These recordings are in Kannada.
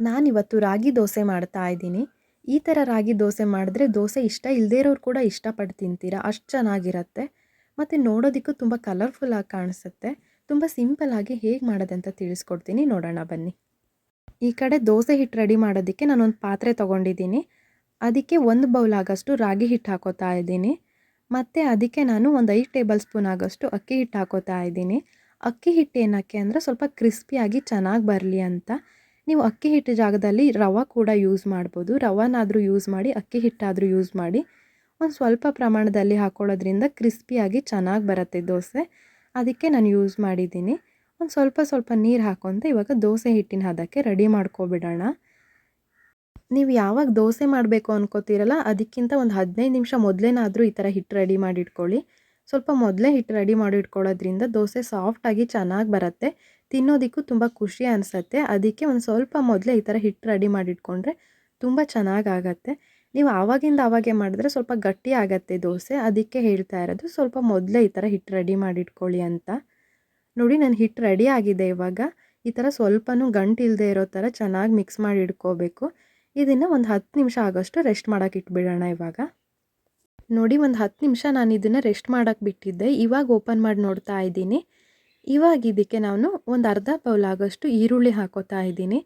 ನಾನಿವತ್ತು ರಾಗಿ ದೋಸೆ ಮಾಡ್ತಾ ಇದ್ದೀನಿ. ಈ ಥರ ರಾಗಿ ದೋಸೆ ಮಾಡಿದ್ರೆ ದೋಸೆ ಇಷ್ಟ ಇಲ್ಲದೇ ಇರೋರು ಕೂಡ ಇಷ್ಟಪಟ್ಟು ತಿಂತೀರಾ? ಅಷ್ಟು ಚೆನ್ನಾಗಿರತ್ತೆ. ಮತ್ತು ನೋಡೋದಕ್ಕೂ ತುಂಬ ಕಲರ್ಫುಲ್ಲಾಗಿ ಕಾಣಿಸುತ್ತೆ. ತುಂಬ ಸಿಂಪಲ್ಲಾಗಿ ಹೇಗೆ ಮಾಡೋದಂತ ತಿಳಿಸ್ಕೊಡ್ತೀನಿ. ನೋಡೋಣ ಬನ್ನಿ. ಈ ಕಡೆ ದೋಸೆ ಹಿಟ್ಟು ರೆಡಿ ಮಾಡೋದಕ್ಕೆ ನಾನೊಂದು ಪಾತ್ರೆ ತೊಗೊಂಡಿದ್ದೀನಿ. ಅದಕ್ಕೆ ಒಂದು ಬೌಲ್ ಆಗೋಷ್ಟು ರಾಗಿ ಹಿಟ್ಟು ಹಾಕೋತಾ ಇದ್ದೀನಿ. ಮತ್ತು ಅದಕ್ಕೆ ನಾನು ಒಂದು ಐದು ಟೇಬಲ್ ಸ್ಪೂನ್ ಆಗೋಷ್ಟು ಅಕ್ಕಿ ಹಿಟ್ಟು ಹಾಕೋತಾ ಇದ್ದೀನಿ. ಅಕ್ಕಿ ಹಿಟ್ಟು ಏನಕ್ಕೆ ಅಂದರೆ ಸ್ವಲ್ಪ ಕ್ರಿಸ್ಪಿಯಾಗಿ ಚೆನ್ನಾಗಿ ಬರಲಿ ಅಂತ. ನೀವು ಅಕ್ಕಿ ಹಿಟ್ಟು ಜಾಗದಲ್ಲಿ ರವೆ ಕೂಡ ಯೂಸ್ ಮಾಡ್ಬೋದು. ರವಾನಾದರೂ ಯೂಸ್ ಮಾಡಿ, ಅಕ್ಕಿ ಹಿಟ್ಟಾದರೂ ಯೂಸ್ ಮಾಡಿ. ಒಂದು ಸ್ವಲ್ಪ ಪ್ರಮಾಣದಲ್ಲಿ ಹಾಕೊಳ್ಳೋದ್ರಿಂದ ಕ್ರಿಸ್ಪಿಯಾಗಿ ಚೆನ್ನಾಗಿ ಬರುತ್ತೆ ದೋಸೆ. ಅದಕ್ಕೆ ನಾನು ಯೂಸ್ ಮಾಡಿದ್ದೀನಿ. ಒಂದು ಸ್ವಲ್ಪ ಸ್ವಲ್ಪ ನೀರು ಹಾಕ್ಕೊಂತ ಇವಾಗ ದೋಸೆ ಹಿಟ್ಟಿನ ಹದಕ್ಕೆ ರೆಡಿ ಮಾಡ್ಕೊಬಿಡೋಣ. ನೀವು ಯಾವಾಗ ದೋಸೆ ಮಾಡಬೇಕು ಅನ್ಕೋತೀರಲ್ಲ, ಅದಕ್ಕಿಂತ ಒಂದು ಹದಿನೈದು ನಿಮಿಷ ಮೊದಲೇನಾದರೂ ಈ ಥರ ಹಿಟ್ಟು ರೆಡಿ ಮಾಡಿ ಇಟ್ಕೊಳ್ಳಿ ಸ್ವಲ್ಪ ಮೊದಲೇ ಹಿಟ್ಟು ರೆಡಿ ಮಾಡಿ ಇಟ್ಕೊಳ್ಳೋದ್ರಿಂದ ದೋಸೆ ಸಾಫ್ಟಾಗಿ ಚೆನ್ನಾಗಿ ಬರುತ್ತೆ. ತಿನ್ನೋದಕ್ಕೂ ತುಂಬ ಖುಷಿ ಅನಿಸತ್ತೆ. ಅದಕ್ಕೆ ಒಂದು ಸ್ವಲ್ಪ ಮೊದಲೇ ಈ ಥರ ಹಿಟ್ಟು ರೆಡಿ ಮಾಡಿಟ್ಕೊಂಡ್ರೆ ತುಂಬ ಚೆನ್ನಾಗಾಗತ್ತೆ. ನೀವು ಆವಾಗಿಂದ ಆವಾಗೆ ಮಾಡಿದ್ರೆ ಸ್ವಲ್ಪ ಗಟ್ಟಿ ಆಗತ್ತೆ ದೋಸೆ. ಅದಕ್ಕೆ ಹೇಳ್ತಾ ಇರೋದು ಸ್ವಲ್ಪ ಮೊದಲೇ ಈ ಥರ ಹಿಟ್ಟು ರೆಡಿ ಮಾಡಿಟ್ಕೊಳ್ಳಿ ಅಂತ. ನೋಡಿ ನನ್ನ ಹಿಟ್ಟು ರೆಡಿ ಆಗಿದೆ ಇವಾಗ. ಈ ಥರ ಸ್ವಲ್ಪನೂ ಗಂಟು ಇಲ್ಲದೆ ಇರೋ ಥರ ಚೆನ್ನಾಗಿ ಮಿಕ್ಸ್ ಮಾಡಿ ಇಟ್ಕೋಬೇಕು. ಇದನ್ನು ಒಂದು ಹತ್ತು ನಿಮಿಷ ಆಗೋಷ್ಟು ರೆಸ್ಟ್ ಮಾಡೋಕೆ ಇಟ್ಬಿಡೋಣ ಇವಾಗ. ನೋಡಿ ಒಂದು ಹತ್ತು ನಿಮಿಷ ನಾನು ಇದನ್ನು ರೆಸ್ಟ್ ಮಾಡೋಕೆ ಬಿಟ್ಟಿದ್ದೆ. ಇವಾಗ ಓಪನ್ ಮಾಡಿ ನೋಡ್ತಾ ಇದ್ದೀನಿ. ಇವಾಗ ಇದಕ್ಕೆ ನಾನು ಒಂದು ಅರ್ಧ ಬೌಲ್ ಆಗೋಷ್ಟು ಈರುಳ್ಳಿ ಹಾಕೋತಾ ಇದ್ದೀನಿ.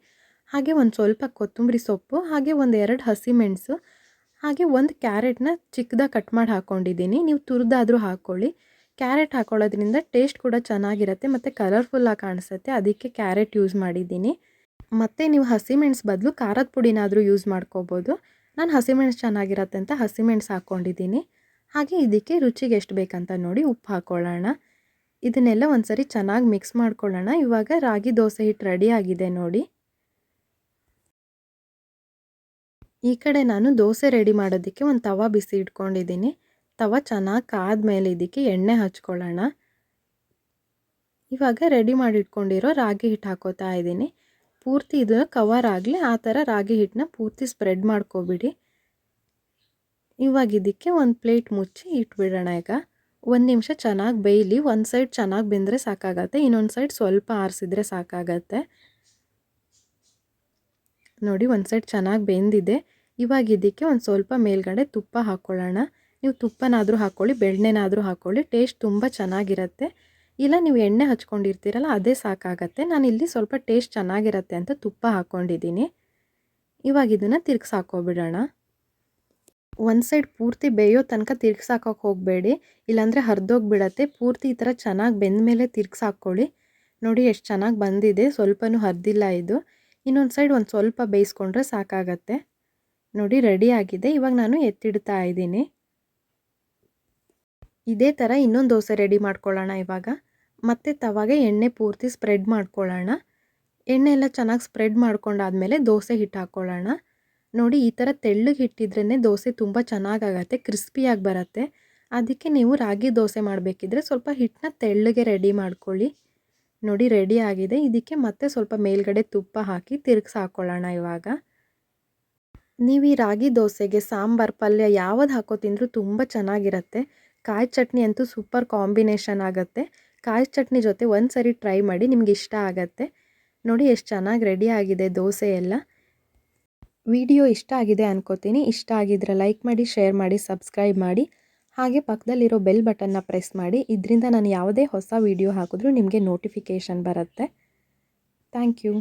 ಹಾಗೆ ಒಂದು ಸ್ವಲ್ಪ ಕೊತ್ತಂಬರಿ ಸೊಪ್ಪು, ಹಾಗೆ ಒಂದು ಎರಡು ಹಸಿಮೆಣಸು ಹಾಗೆ ಒಂದು ಕ್ಯಾರೆಟ್ನ ಚಿಕ್ಕದಾಗಿ ಕಟ್ ಮಾಡಿ ಹಾಕ್ಕೊಂಡಿದ್ದೀನಿ ನೀವು ತುರಿದಾದರೂ ಹಾಕ್ಕೊಳ್ಳಿ ಕ್ಯಾರೆಟ್ ಹಾಕೊಳ್ಳೋದ್ರಿಂದ ಟೇಸ್ಟ್ ಕೂಡ ಚೆನ್ನಾಗಿರುತ್ತೆ ಮತ್ತು ಕಲರ್ಫುಲ್ಲಾಗಿ ಕಾಣಿಸುತ್ತೆ. ಅದಕ್ಕೆ ಕ್ಯಾರೆಟ್ ಯೂಸ್ ಮಾಡಿದ್ದೀನಿ. ಮತ್ತು ನೀವು ಹಸಿಮೆಣಸು ಬದಲು ಖಾರದ ಪುಡಿನಾದರೂ ಯೂಸ್ ಮಾಡ್ಕೋಬೋದು. ನಾನು ಹಸಿಮೆಣಸು ಚೆನ್ನಾಗಿರತ್ತೆ ಅಂತ ಹಸಿಮೆಣಸು ಹಾಕ್ಕೊಂಡಿದ್ದೀನಿ ಹಾಗೆ ಇದಕ್ಕೆ ರುಚಿಗೆ ಎಷ್ಟು ಬೇಕಂತ ನೋಡಿ ಉಪ್ಪು ಹಾಕ್ಕೊಳ್ಳೋಣ ಇದನ್ನೆಲ್ಲ ಒಂದ್ಸರಿ ಚೆನ್ನಾಗಿ ಮಿಕ್ಸ್ ಮಾಡ್ಕೊಳ್ಳೋಣ. ಇವಾಗ ರಾಗಿ ದೋಸೆ ಹಿಟ್ಟು ರೆಡಿ ಆಗಿದೆ ನೋಡಿ. ಈ ಕಡೆ ನಾನು ದೋಸೆ ರೆಡಿ ಮಾಡೋದಕ್ಕೆ ಒಂದು ತವ ಬಿಸಿ ಇಟ್ಕೊಂಡಿದ್ದೀನಿ. ತವ ಚೆನ್ನಾಗಿ ಕಾದ್ಮೇಲೆ ಇದಕ್ಕೆ ಎಣ್ಣೆ ಹಚ್ಕೊಳ್ಳೋಣ. ಇವಾಗ ರೆಡಿ ಮಾಡಿ ಇಟ್ಕೊಂಡಿರೋ ರಾಗಿ ಹಿಟ್ಟು ಹಾಕೋತಾ ಇದ್ದೀನಿ. ಪೂರ್ತಿ ಇದು ಕವರ್ ಆಗಲಿ ಆ ಥರ ರಾಗಿ ಹಿಟ್ಟನ್ನ ಪೂರ್ತಿ ಸ್ಪ್ರೆಡ್ ಮಾಡ್ಕೋಬಿಡಿ. ಇವಾಗ ಇದಕ್ಕೆ ಒಂದು ಪ್ಲೇಟ್ ಮುಚ್ಚಿ ಇಟ್ಬಿಡೋಣ ಈಗ. ಒಂದು ನಿಮಿಷ ಚೆನ್ನಾಗಿ ಬೇಯಲಿ, ಒಂದು ಸೈಡ್ ಚೆನ್ನಾಗಿ ಬೆಂದರೆ ಸಾಕಾಗತ್ತೆ, ಇನ್ನೊಂದು ಸೈಡ್ ಸ್ವಲ್ಪ ಆರಿಸಿದ್ರೆ ಸಾಕಾಗತ್ತೆ. ನೋಡಿ, ಒಂದು ಸೈಡ್ ಚೆನ್ನಾಗಿ ಬೆಂದಿದೆ. ಇವಾಗ ಇದಕ್ಕೆ ಒಂದು ಸ್ವಲ್ಪ ಮೇಲ್ಗಡೆ ತುಪ್ಪ ಹಾಕ್ಕೊಳ್ಳೋಣ ನೀವು ತುಪ್ಪನಾದರೂ ಹಾಕ್ಕೊಳ್ಳಿ ಬೆಣ್ಣೆನಾದರೂ ಹಾಕ್ಕೊಳ್ಳಿ ಟೇಸ್ಟ್ ತುಂಬ ಚೆನ್ನಾಗಿರುತ್ತೆ. ಇಲ್ಲ, ನೀವು ಎಣ್ಣೆ ಹಚ್ಕೊಂಡಿರ್ತೀರಲ್ಲ, ಅದೇ ಸಾಕಾಗತ್ತೆ. ನಾನಿಲ್ಲಿ ಸ್ವಲ್ಪ ಟೇಸ್ಟ್ ಚೆನ್ನಾಗಿರುತ್ತೆ ಅಂತ ತುಪ್ಪ ಹಾಕ್ಕೊಂಡಿದ್ದೀನಿ ಇವಾಗ ಇದನ್ನು ತಿರ್ಗಿಸಾಕೋಬಿಡೋಣ. ಒಂದು ಸೈಡ್ ಪೂರ್ತಿ ಬೇಯೋ ತನಕ ತಿರ್ಗ್ಸಾಕೋಕೆ ಹೋಗಬೇಡಿ. ಇಲ್ಲಾಂದರೆ ಹರಿದೋಗ್ಬಿಡತ್ತೆ ಪೂರ್ತಿ ಈ ಥರ ಚೆನ್ನಾಗಿ ಬೆಂದ ಮೇಲೆ ತಿರ್ಗ್ಸಾಕ್ಕೊಳ್ಳಿ ನೋಡಿ ಎಷ್ಟು ಚೆನ್ನಾಗಿ ಬಂದಿದೆ. ಸ್ವಲ್ಪನೂ ಹರಿದಿಲ್ಲ ಇದು. ಇನ್ನೊಂದು ಸೈಡ್ ಒಂದು ಸ್ವಲ್ಪ ಬೇಯಿಸ್ಕೊಂಡ್ರೆ ಸಾಕಾಗತ್ತೆ. ನೋಡಿ ರೆಡಿ ಆಗಿದೆ. ಇವಾಗ ನಾನು ಎತ್ತಿಡ್ತಾ ಇದ್ದೀನಿ. ಇದೇ ಥರ ಇನ್ನೊಂದು ದೋಸೆ ರೆಡಿ ಮಾಡ್ಕೊಳ್ಳೋಣ ಇವಾಗ. ಮತ್ತೆ ತವಾಗೆ ಎಣ್ಣೆ ಪೂರ್ತಿ ಸ್ಪ್ರೆಡ್ ಮಾಡ್ಕೊಳ್ಳೋಣ. ಎಣ್ಣೆ ಎಲ್ಲ ಚೆನ್ನಾಗಿ ಸ್ಪ್ರೆಡ್ ಮಾಡ್ಕೊಂಡಾದ್ಮೇಲೆ ದೋಸೆ ಹಿಟ್ಟು ಹಾಕ್ಕೊಳ್ಳೋಣ ನೋಡಿ ಈ ಥರ ತೆಳ್ಳಗೆ ಹಿಟ್ಟಿದ್ರೇ ದೋಸೆ ತುಂಬ ಚೆನ್ನಾಗಾಗತ್ತೆ ಕ್ರಿಸ್ಪಿಯಾಗಿ ಬರುತ್ತೆ. ಅದಕ್ಕೆ ನೀವು ರಾಗಿ ದೋಸೆ ಮಾಡಬೇಕಿದ್ರೆ ಸ್ವಲ್ಪ ಹಿಟ್ಟನ್ನ ತೆಳ್ಳಗೆ ರೆಡಿ ಮಾಡ್ಕೊಳ್ಳಿ. ನೋಡಿ ರೆಡಿ ಆಗಿದೆ. ಇದಕ್ಕೆ ಮತ್ತೆ ಸ್ವಲ್ಪ ಮೇಲ್ಗಡೆ ತುಪ್ಪ ಹಾಕಿ ತಿರುಗಿಸಿ ಹಾಕ್ಕೊಳ್ಳೋಣ ಇವಾಗ. ನೀವು ಈ ರಾಗಿ ದೋಸೆಗೆ ಸಾಂಬಾರು ಪಲ್ಯ ಯಾವ್ದು ಹಾಕೋ ತಿಂದರೂ ತುಂಬ ಚೆನ್ನಾಗಿರುತ್ತೆ. ಕಾಯಿ ಚಟ್ನಿ ಅಂತೂ ಸೂಪರ್ ಕಾಂಬಿನೇಷನ್ ಆಗುತ್ತೆ. ಕಾಯಿ ಚಟ್ನಿ ಜೊತೆ ಒಂದು ಸರಿ ಟ್ರೈ ಮಾಡಿ ನಿಮ್ಗೆ ಇಷ್ಟ ಆಗತ್ತೆ. ನೋಡಿ ಎಷ್ಟು ಚೆನ್ನಾಗಿ ರೆಡಿ ಆಗಿದೆ ದೋಸೆ ಎಲ್ಲ ವಿಡಿಯೋ ಇಷ್ಟ ಆಗಿದೆ ಅನ್ಕೋತೀನಿ. ಇಷ್ಟ ಆಗಿದ್ರೆ ಲೈಕ್ ಮಾಡಿ, ಶೇರ್ ಮಾಡಿ, ಸಬ್ಸ್ಕ್ರೈಬ್ ಮಾಡಿ. ಹಾಗೆ ಪಕ್ಕದಲ್ಲಿರೋ ಬೆಲ್ ಬಟನ್ನ ಪ್ರೆಸ್ ಮಾಡಿ. ಇದರಿಂದ ನಾನು ಯಾವುದೇ ಹೊಸ ವಿಡಿಯೋ ಹಾಕಿದ್ರೂ ನಿಮಗೆ ನೋಟಿಫಿಕೇಷನ್ ಬರುತ್ತೆ. Thank you.